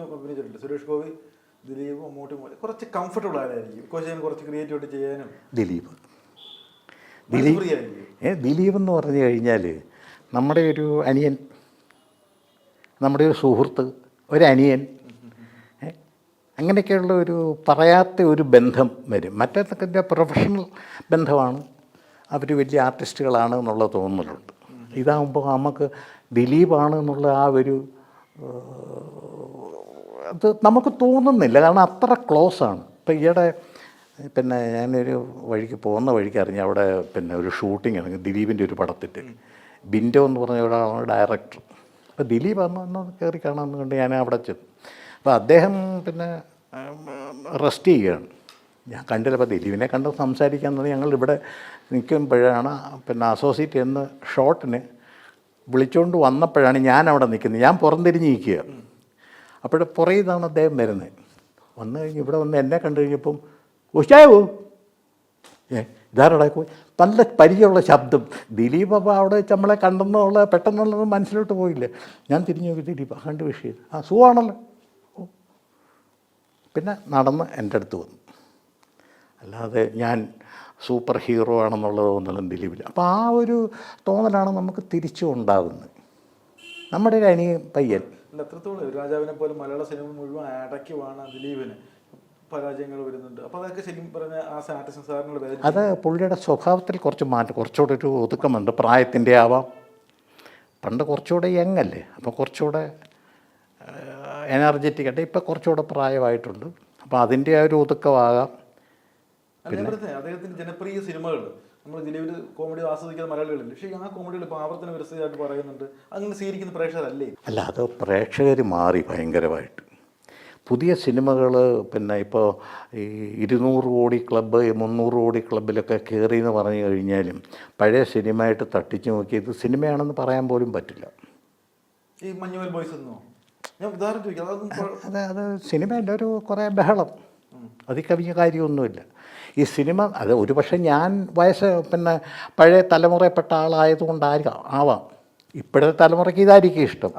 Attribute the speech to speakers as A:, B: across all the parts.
A: അഭിനയിച്ചിട്ടുണ്ട് സുരേഷ് ഗോപി ദിലീപ് മമ്മൂട്ടി കുറച്ച് കംഫർട്ടബിൾ ആരായിരിക്കും കോശിന് കുറച്ച് ക്രിയേറ്റീവായിട്ട് ചെയ്യാനും
B: ദിലീപ്. ദിലീപ് ഏ ദിലീപ് എന്ന് പറഞ്ഞു കഴിഞ്ഞാൽ നമ്മുടെ ഒരു അനിയൻ നമ്മുടെ ഒരു സുഹൃത്ത് ഒരു അനിയൻ അങ്ങനെയൊക്കെയുള്ള ഒരു പറയാത്ത ഒരു ബന്ധം വരും. മറ്റേതൊക്കെ പ്രൊഫഷണൽ ബന്ധമാണ്. അവർ വലിയ ആർട്ടിസ്റ്റുകളാണ് എന്നുള്ള തോന്നുന്നുണ്ട് ഇതാകുമ്പോൾ നമുക്ക് ദിലീപാണ് എന്നുള്ള ആ ഒരു അത് നമുക്ക് തോന്നുന്നില്ല. കാരണം അത്ര ക്ലോസ് ആണ്. ഇപ്പം ഈയിടെ പിന്നെ ഞാനൊരു വഴിക്ക് പോകുന്ന വഴിക്ക് അറിഞ്ഞ അവിടെ പിന്നെ ഒരു ഷൂട്ടിംഗ് ആണ് ദിലീപിന്റെ ഒരു പടത്തിട്ട് ബിൻഡോ എന്ന് പറഞ്ഞ ഒരാളാണ് ഡയറക്ടർ അപ്പോൾ ദിലീപ് അന്ന് അന്ന് കയറി കാണാമെന്ന് കണ്ട് ഞാൻ അവിടെ ചെന്നു. അപ്പോൾ അദ്ദേഹം പിന്നെ റെസ്റ്റ് ചെയ്യുകയാണ്. ഞാൻ കണ്ടില്ല. അപ്പോൾ ദിലീപിനെ കണ്ട് സംസാരിക്കാൻ തന്നെ ഞങ്ങൾ ഇവിടെ നിൽക്കുമ്പോഴാണ് പിന്നെ അസോസിയേറ്റ് എന്ന് ഷോട്ടിന് വിളിച്ചുകൊണ്ട് വന്നപ്പോഴാണ് ഞാൻ അവിടെ നിൽക്കുന്നത്. ഞാൻ പുറംതിരിഞ്ഞ് നിൽക്കുക അപ്പോൾ പുറകിൽ നിന്നാണ് അദ്ദേഹം വരുന്നത്. വന്നു കഴിഞ്ഞ് ഇവിടെ വന്ന് എന്നെ കണ്ടു കഴിഞ്ഞപ്പം ഉഷാവോ ഏ ഇതാരടാ? നല്ല പരിചയമുള്ള ശബ്ദം. ദിലീപ് അപ്പോൾ അവിടെ വെച്ച് നമ്മളെ കണ്ടെന്നുള്ള പെട്ടെന്നുള്ളത് മനസ്സിലോട്ട് പോയില്ല? ഞാൻ തിരിഞ്ഞു നോക്കി ദിലീപ് കണ്ട് വിഷയം. ആ സുഖമാണല്ലോ. ഓ. പിന്നെ നടന്ന് എന്റെ അടുത്ത് വന്നു. അല്ലാതെ ഞാൻ സൂപ്പർ ഹീറോ ആണെന്നുള്ളത് തോന്നലും ദിലീപില്ല അപ്പോൾ ആ ഒരു തോന്നലാണ് നമുക്ക് തിരിച്ചു ഉണ്ടാകുന്നത് നമ്മുടെ ഒരു അനിയൻ പയ്യൻ.
A: എത്രത്തോളം രാജാവിനെ പോലെ മലയാള സിനിമ മുഴുവൻ അടയ്ക്കുവാണ് ദിലീപിന് പരാജയങ്ങൾ വരുന്നുണ്ട്. അപ്പോൾ അതൊക്കെ ശരിക്കും പറഞ്ഞ ആ സാറിനുള്ള വേദന.
B: അത് പുള്ളിയുടെ സ്വഭാവത്തിൽ കുറച്ച് മാറ്റം കുറച്ചുകൂടെ ഒരു ഒതുക്കമുണ്ട്. പ്രായത്തിന്റെ ആവാം. പണ്ട് കുറച്ചുകൂടെ യങ്ങല്ലേ അപ്പോൾ കുറച്ചുകൂടെ എനർജറ്റിക് ആയിട്ട് ഇപ്പോൾ കുറച്ചുകൂടെ പ്രായമായിട്ടുണ്ട്. അപ്പോൾ അതിന്റെ ആ ഒരു ഒതുക്കമാകാം.
A: അദ്ദേഹത്തിന്റെ ജനപ്രിയ സിനിമകൾ. നമ്മൾ ജില്ലയിൽ കോമഡി ആസ്വദിക്കുന്ന മലയാളികളില്ല. പക്ഷേ ആ കോമഡികൾ ഇപ്പോൾ ആവർത്തന വിരസതയായിട്ട് പറയുന്നുണ്ട്. അങ്ങനെ സ്വീകരിക്കുന്ന പ്രേക്ഷകരല്ലേ?
B: അല്ല അത് പ്രേക്ഷകർ മാറി ഭയങ്കരമായിട്ട്. പുതിയ സിനിമകൾ പിന്നെ ഇപ്പോൾ ഈ ഇരുന്നൂറ് കോടി ക്ലബ്ബ് മുന്നൂറ് കോടി ക്ലബ്ബിലൊക്കെ കയറി എന്ന് പറഞ്ഞു കഴിഞ്ഞാലും പഴയ സിനിമയായിട്ട് തട്ടിച്ചു നോക്കി ഇത് സിനിമയാണെന്ന് പറയാൻ പോലും പറ്റില്ല.
A: ഈ മഞ്ഞുമൽ ബോയ്സ്
B: അത് അത് സിനിമേന്റെ ഒരു കുറേ ബഹളം. അതിൽ കവിഞ്ഞ കാര്യമൊന്നുമില്ല. ഈ സിനിമ അത് ഒരുപക്ഷെ ഞാൻ വയസ്സ് പിന്നെ പഴയ തലമുറയിൽപ്പെട്ട ആളായതുകൊണ്ടായിരിക്കാം ആവാം. ഇപ്പോഴത്തെ തലമുറയ്ക്ക് ഇതായിരിക്കും ഇഷ്ടം.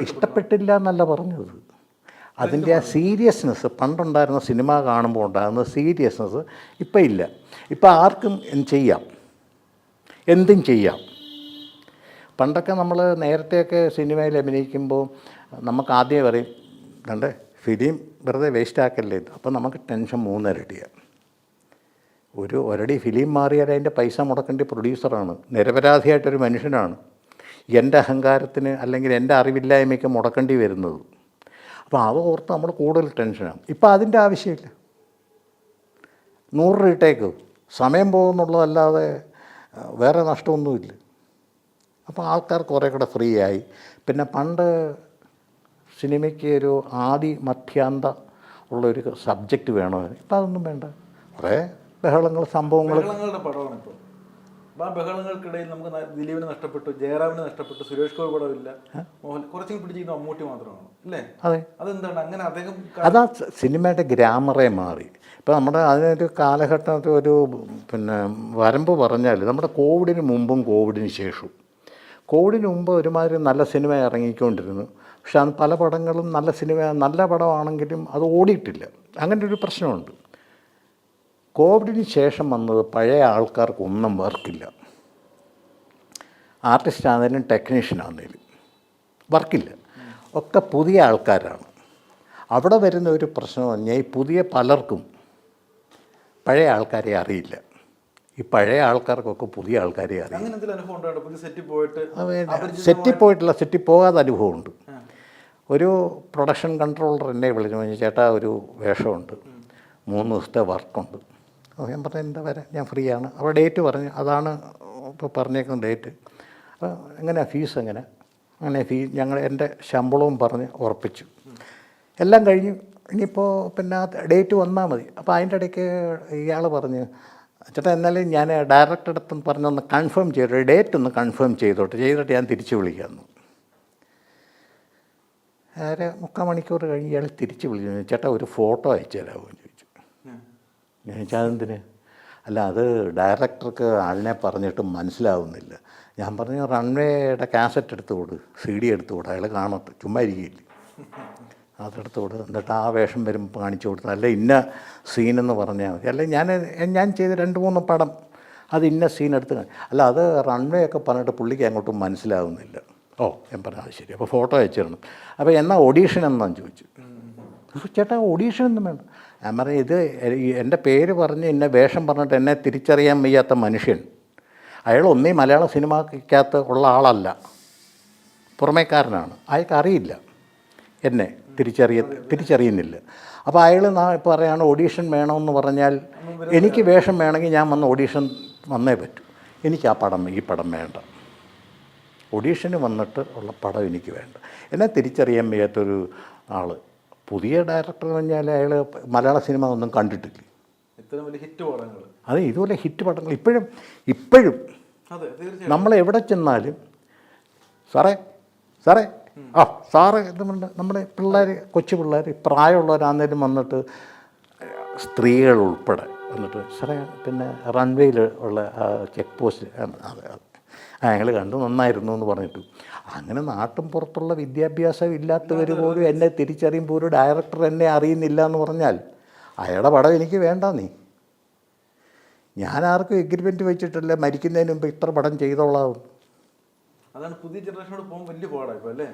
B: ഇഷ്ടപ്പെട്ടില്ല എന്നല്ല പറഞ്ഞത്. അതിന്റെ ആ സീരിയസ്നെസ് പണ്ടുണ്ടായിരുന്ന സിനിമ കാണുമ്പോൾ ഉണ്ടായിരുന്ന സീരിയസ്നെസ് ഇപ്പം ഇല്ല. ഇപ്പം ആർക്കും ചെയ്യാം. എന്തും ചെയ്യാം. പണ്ടൊക്കെ നമ്മൾ നേരത്തെയൊക്കെ സിനിമയിൽ അഭിനയിക്കുമ്പോൾ നമുക്ക് ആദ്യമേ പറയും കണ്ടേ ഫിലിം വെറുതെ വേസ്റ്റ് ആക്കല്ലേ ഇത്? അപ്പോൾ നമുക്ക് ടെൻഷൻ മൂന്നരട്ടിയാണ് ഒരു ഒരടി ഫിലിം മാറിയാൽ അതിന്റെ പൈസ മുടക്കേണ്ട പ്രൊഡ്യൂസറാണ്. നിരപരാധിയായിട്ടൊരു മനുഷ്യനാണ്. എന്റെ അഹങ്കാരത്തിന് അല്ലെങ്കിൽ എന്റെ അറിവില്ലായ്മയ്ക്ക് മുടക്കേണ്ടി വരുന്നത്. അപ്പോൾ അവ ഓർത്ത് നമ്മൾ കൂടുതൽ ടെൻഷനാണ്. ഇപ്പം അതിന്റെ ആവശ്യമില്ല. നൂറ് ഇട്ടേക്ക്. സമയം പോകുന്നുള്ളതല്ലാതെ വേറെ നഷ്ടമൊന്നുമില്ല. അപ്പോൾ ആൾക്കാർ കുറേ കൂടെ ഫ്രീ ആയി പിന്നെ പണ്ട് സിനിമയ്ക്ക് ഒരു ആദി മധ്യാന്ത ഉള്ളൊരു സബ്ജക്റ്റ് വേണോ ഇപ്പം അതൊന്നും വേണ്ട. കുറേ ബഹളങ്ങൾ സംഭവങ്ങൾ.
A: പടമാണ് ഇപ്പോൾ ആ ബഹളങ്ങൾക്കിടയിൽ നമുക്ക് ദിലീപിനെ നഷ്ടപ്പെട്ടു ജയറാമിനെ നഷ്ടപ്പെട്ടു സുരേഷ് ഗോപി പടമില്ല മോഹൻ കുറച്ചും പിടിച്ചിരിക്കുന്ന മമ്മൂട്ടി മാത്രമാണ്. അല്ലേ?
B: അതെ.
A: അതെന്താണ്? അങ്ങനെ അദ്ദേഹം
B: അതാ സിനിമയുടെ ഗ്രാമറേ മാറി. ഇപ്പോൾ നമ്മുടെ അതിനൊരു കാലഘട്ടത്തിൽ ഒരു പിന്നെ വരമ്പ് പറഞ്ഞാൽ നമ്മുടെ കോവിഡിന് മുമ്പും കോവിഡിന് ശേഷവും. കോവിഡിന് മുമ്പ് ഒരുമാതിരി നല്ല സിനിമ ഇറങ്ങിക്കൊണ്ടിരുന്നു. പക്ഷെ അത് പല പടങ്ങളും നല്ല സിനിമ നല്ല പടമാണെങ്കിലും അത് ഓടിയിട്ടില്ല. അങ്ങനെ ഒരു പ്രശ്നമുണ്ട്. കോവിഡിന് ശേഷം വന്നത് പഴയ ആൾക്കാർക്കൊന്നും വർക്കില്ല. ആർട്ടിസ്റ്റ് ആണെങ്കിലും ടെക്നീഷ്യൻ ആണെങ്കിലും വർക്കില്ല. ഒക്കെ പുതിയ ആൾക്കാരാണ്. അവിടെ വരുന്ന ഒരു പ്രശ്നം പറഞ്ഞാൽ ഈ പുതിയ പലർക്കും പഴയ ആൾക്കാരെ അറിയില്ല. ഈ പഴയ ആൾക്കാർക്കൊക്കെ പുതിയ ആൾക്കാരെ അറിയാം
A: സെറ്റിൽ പോയിട്ടുള്ള
B: സെറ്റിൽ പോകാതെ അനുഭവമുണ്ട്. ഒരു പ്രൊഡക്ഷൻ കൺട്രോളർ എന്നെ വിളിച്ചു. ചേട്ടാ ഒരു വേഷമുണ്ട്. മൂന്ന് ദിവസത്തെ വർക്കുണ്ട്. അപ്പോൾ ഞാൻ പറഞ്ഞു എന്താ വരാം ഞാൻ ഫ്രീ ആണ് അപ്പോൾ ഡേറ്റ് പറഞ്ഞു അതാണ് ഇപ്പോൾ പറഞ്ഞേക്കുന്ന ഡേറ്റ്. അപ്പോൾ എങ്ങനെയാണ് ഫീസ് എങ്ങനെ? അങ്ങനെ ഫീ ഞങ്ങൾ എന്റെ ശമ്പളവും പറഞ്ഞ് ഉറപ്പിച്ചു. എല്ലാം കഴിഞ്ഞു ഇനിയിപ്പോൾ പിന്നെ ഡേറ്റ് വന്നാൽ മതി. അപ്പോൾ അതിന്റെ ഇടയ്ക്ക് ഇയാൾ പറഞ്ഞ് ചേട്ടാ എന്നാലും ഞാൻ ഡയറക്ടർ അടുത്ത് പറഞ്ഞൊന്ന് കൺഫേം ചെയ്തോട്ടെ ഡേറ്റ് ഒന്ന് കൺഫേം ചെയ്തോട്ടെ. ചെയ്തിട്ട് ഞാൻ തിരിച്ചു വിളിക്കാമെന്ന്. അര മുക്കാൽ മണിക്കൂർ കഴിഞ്ഞ് ഇയാൾ തിരിച്ച് വിളിച്ചു ചേട്ടാ ഒരു ഫോട്ടോ അയച്ചു തരാമോ എന്ന് ചോദിച്ചു. ഞാൻ ചോദിച്ചാൽ അതെന്തിന്? അല്ല അത് ഡയറക്ടർക്ക് ആളിനെ പറഞ്ഞിട്ട് മനസ്സിലാവുന്നില്ല. ഞാൻ പറഞ്ഞു റൺവേയുടെ കാസറ്റ് എടുത്ത് കൊടു സി ഡി എടുത്ത് കൊടു അയാൾ കാണട്ടെ ചുമ്മാ ഇരിക്കില്ലേ. അതെടുത്ത് കൊടു എന്നിട്ട് ആ വേഷം വരുമ്പോൾ കാണിച്ചു കൊടുത്തു അല്ല ഇന്ന സീനെന്ന് പറഞ്ഞാൽ മതി. അല്ല ഞാൻ ഞാൻ ചെയ്ത രണ്ട് മൂന്ന് പടം അത് ഇന്ന സീൻ എടുത്ത് അല്ല അത് റൺവേ ഒക്കെ പറഞ്ഞിട്ട് പുള്ളിക്ക് അങ്ങോട്ടും മനസ്സിലാവുന്നില്ല. ഓ ഞാൻ അത് ശരി. അപ്പോൾ ഫോട്ടോ അയച്ചു തരണം അപ്പോൾ എന്നാൽ ഓഡീഷൻ എന്നാന്ന് ചോദിച്ചു. ചേട്ടാ ഓഡീഷൻ ഒന്നും വേണ്ട. ഞാൻ പറഞ്ഞു ഇത് എന്റെ പേര് പറഞ്ഞ് എന്നെ വേഷം പറഞ്ഞിട്ട് എന്നെ തിരിച്ചറിയാൻ വയ്യാത്ത മനുഷ്യൻ. അയാൾ ഒന്നേ മലയാള സിനിമയ്ക്കകത്ത് ഉള്ള ആളല്ല. പുറമേക്കാരനാണ്. അയാൾക്ക് അറിയില്ല. എന്നെ തിരിച്ചറിയ തിരിച്ചറിയുന്നില്ല. അപ്പോൾ അയാൾ ഇപ്പോൾ പറയാണ് ഓഡീഷൻ വേണമെന്ന് പറഞ്ഞാൽ എനിക്ക് വേഷം വേണമെങ്കിൽ ഞാൻ വന്ന് ഓഡീഷൻ വന്നേ പറ്റൂ. എനിക്ക് ആ പടം ഈ പടം വേണ്ട. ഓഡീഷന് വന്നിട്ട് ഉള്ള പടം എനിക്ക് വേണ്ട. എന്നെ തിരിച്ചറിയാൻ വയ്യാത്തൊരു ആൾ പുതിയ ഡയറക്ടർ എന്ന് പറഞ്ഞാൽ അയാൾ മലയാള സിനിമ ഒന്നും കണ്ടിട്ടില്ല.
A: ഇത്രയും വലിയ ഹിറ്റ് പടങ്ങൾ
B: അതെ ഇതുപോലെ ഹിറ്റ് പടങ്ങൾ ഇപ്പോഴും ഇപ്പോഴും
A: അതെ
B: നമ്മൾ എവിടെ ചെന്നാലും സാറേ സാറേ ആ സാറ് എന്തുകൊണ്ട് നമ്മുടെ പിള്ളേർ കൊച്ചു പിള്ളേർ പ്രായമുള്ളവരാന്നേലും വന്നിട്ട് സ്ത്രീകൾ ഉൾപ്പെടെ വന്നിട്ട് സാറേ പിന്നെ റൺവേയിൽ ഉള്ള ചെക്ക് പോസ്റ്റ് ഞങ്ങൾ കണ്ടു നന്നായിരുന്നു എന്ന് പറഞ്ഞിട്ട്. അങ്ങനെ നാട്ടും പുറത്തുള്ള വിദ്യാഭ്യാസം ഇല്ലാത്തവർ പോലും എന്നെ തിരിച്ചറിയുമ്പോൾ ഒരു ഡയറക്ടർ എന്നെ അറിയുന്നില്ല എന്ന് പറഞ്ഞാൽ അയാളുടെ പടം എനിക്ക് വേണ്ട നീ. ഞാൻ ആർക്കും എഗ്രിമെന്റ് വെച്ചിട്ടല്ല മരിക്കുന്നതിന് മുമ്പ് ഇത്ര പടം ചെയ്തോളാവും.
A: അതാണ് പുതിയ ജനറേഷനോട് പോകുമ്പോൾ വലിയ പാടാണ് അല്ലേ?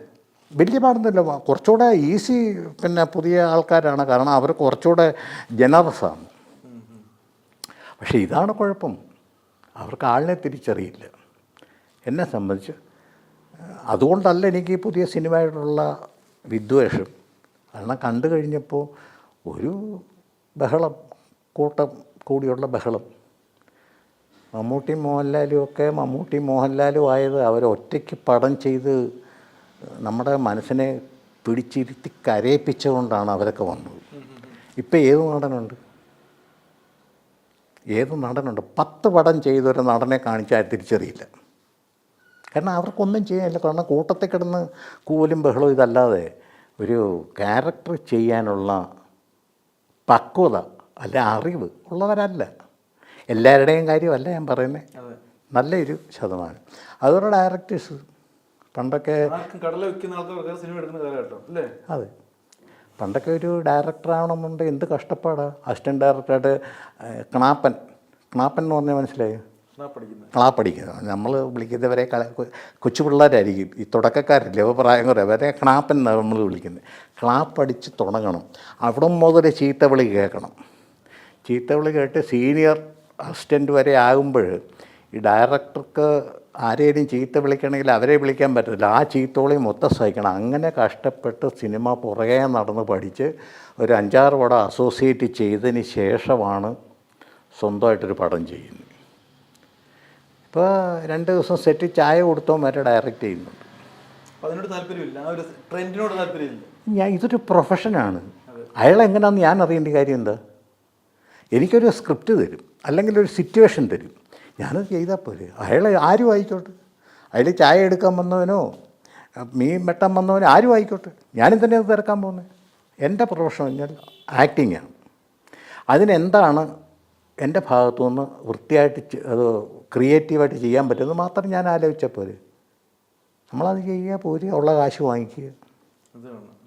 B: വലിയ പാടൊന്നുമില്ല കുറച്ചുകൂടെ ഈസി പിന്നെ പുതിയ ആൾക്കാരാണ്. കാരണം അവർ കുറച്ചുകൂടെ ജനറസാണ്. പക്ഷേ ഇതാണ് കുഴപ്പം. അവർക്ക് ആളിനെ തിരിച്ചറിയില്ല. എന്നെ സംബന്ധിച്ച് അതുകൊണ്ടല്ല എനിക്ക് പുതിയ സിനിമയോടുള്ള വിദ്വേഷം. കാരണം കണ്ടു കഴിഞ്ഞപ്പോൾ ഒരു ബഹളം കൂട്ടം കൂടിയുള്ള ബഹളം. മമ്മൂട്ടി മോഹൻലാലും ഒക്കെ മമ്മൂട്ടി മോഹൻലാലും ആയത് അവരൊറ്റയ്ക്ക് പടം ചെയ്ത് നമ്മുടെ മനസ്സിനെ പിടിച്ചിരുത്തി കരയിപ്പിച്ചുകൊണ്ടാണ് അവരൊക്കെ വന്നത്. ഇപ്പം ഏത് നടനുണ്ട്? ഏത് നടനുണ്ട്? പത്ത് പടം ചെയ്തൊരു നടനെ കാണിച്ചാൽ തിരിച്ചറിയില്ല. കാരണം അവർക്കൊന്നും ചെയ്യാനില്ല. കാരണം കൂട്ടത്തിൽ കിടന്ന് കൂലും ബഹളവും ഇതല്ലാതെ ഒരു ക്യാരക്ടർ ചെയ്യാനുള്ള പക്വത അല്ല അറിവ് ഉള്ളവരല്ല. എല്ലാവരുടെയും കാര്യമല്ല ഞാൻ പറയുന്നത് നല്ലൊരു ശതമാനം. അതുപോലെ ഡയറക്ടേഴ്സ് പണ്ടൊക്കെ
A: കടല വെക്കുന്ന ആൾക്കാർ സിനിമ എടുക്കുന്ന കാലഘട്ടം അല്ലേ?
B: അതെ. പണ്ടൊക്കെ ഒരു ഡയറക്ടർ ആവണമെന്നുണ്ട് എന്ത് കഷ്ടപ്പാടാണ് അസിസ്റ്റന്റ് ഡയറക്ടറായിട്ട് കണാപ്പൻ. കണാപ്പൻ എന്ന് പറഞ്ഞാൽ മനസ്സിലായോ?
A: എന്നാ പഠിക്കുന്നത്?
B: നമ്മൾ വിളിക്കുന്നവരെ കൊച്ചു പിള്ളേരായിരിക്കും. ഈ തുടക്കക്കാരില്ലേ പ്രായം കുറേ അവരെ ക്ലാപ്പൻ നമ്മൾ വിളിക്കുന്നത്. ക്ലാപ്പടിച്ച് തുടങ്ങണം. അവിടെ മുതൽ ചീത്ത വിളി കേൾക്കണം. ചീത്ത വിളി കേട്ട് സീനിയർ അസിസ്റ്റന്റ് വരെ ആകുമ്പോൾ ഈ ഡയറക്ടർക്ക് ആരെയും ചീത്ത വിളിക്കണമെങ്കിൽ അവരെ വിളിക്കാൻ പറ്റില്ല ആ ചീത്തോളി മൊത്തം സഹിക്കണം. അങ്ങനെ കഷ്ടപ്പെട്ട് സിനിമ പുറകെ നടന്ന് പഠിച്ച് ഒരു അഞ്ചാറ് പടം അസോസിയേറ്റ് ചെയ്തതിന് ശേഷമാണ് സ്വന്തമായിട്ടൊരു പടം ചെയ്യുന്നത്. ഇപ്പോൾ രണ്ട് ദിവസം സെറ്റ് ചായ കൊടുത്തോ വരെ ഡയറക്റ്റ് ചെയ്യുന്നുണ്ട്
A: അതിനോട് താല്പര്യമില്ല. ആ ഒരു ട്രെൻഡിനോട് താല്പര്യമില്ല.
B: ഞാൻ ഇതൊരു പ്രൊഫഷനാണ് അയാൾ എങ്ങനെയാണെന്ന് ഞാൻ അറിയേണ്ട കാര്യം എന്താ? എനിക്കൊരു സ്ക്രിപ്റ്റ് തരും. അല്ലെങ്കിൽ ഒരു സിറ്റുവേഷൻ തരും. ഞാനത് ചെയ്താൽ പോരെ. അയാൾ ആരും ആയിക്കോട്ടെ അയാൾ ചായ എടുക്കാൻ വന്നവനോ മീൻ വെട്ടാൻ വന്നവനോ ആരും ആയിക്കോട്ടെ ഞാനും തന്നെ അത് തിരക്കാൻ പോകുന്നത്. എന്റെ പ്രൊഫഷൻ പറഞ്ഞാൽ ആക്ടിങ്ങാണ് അതിനെന്താണ് എന്റെ ഭാഗത്തു നിന്ന് വൃത്തിയായിട്ട് അത് ക്രിയേറ്റീവായിട്ട് ചെയ്യാൻ പറ്റുമെന്ന് മാത്രം ഞാൻ ആലോചിച്ചാൽ പോരെ. നമ്മളത് ചെയ്യുക പോരുക ഉള്ള കാശ് വാങ്ങിക്കുക.
A: അതാണ്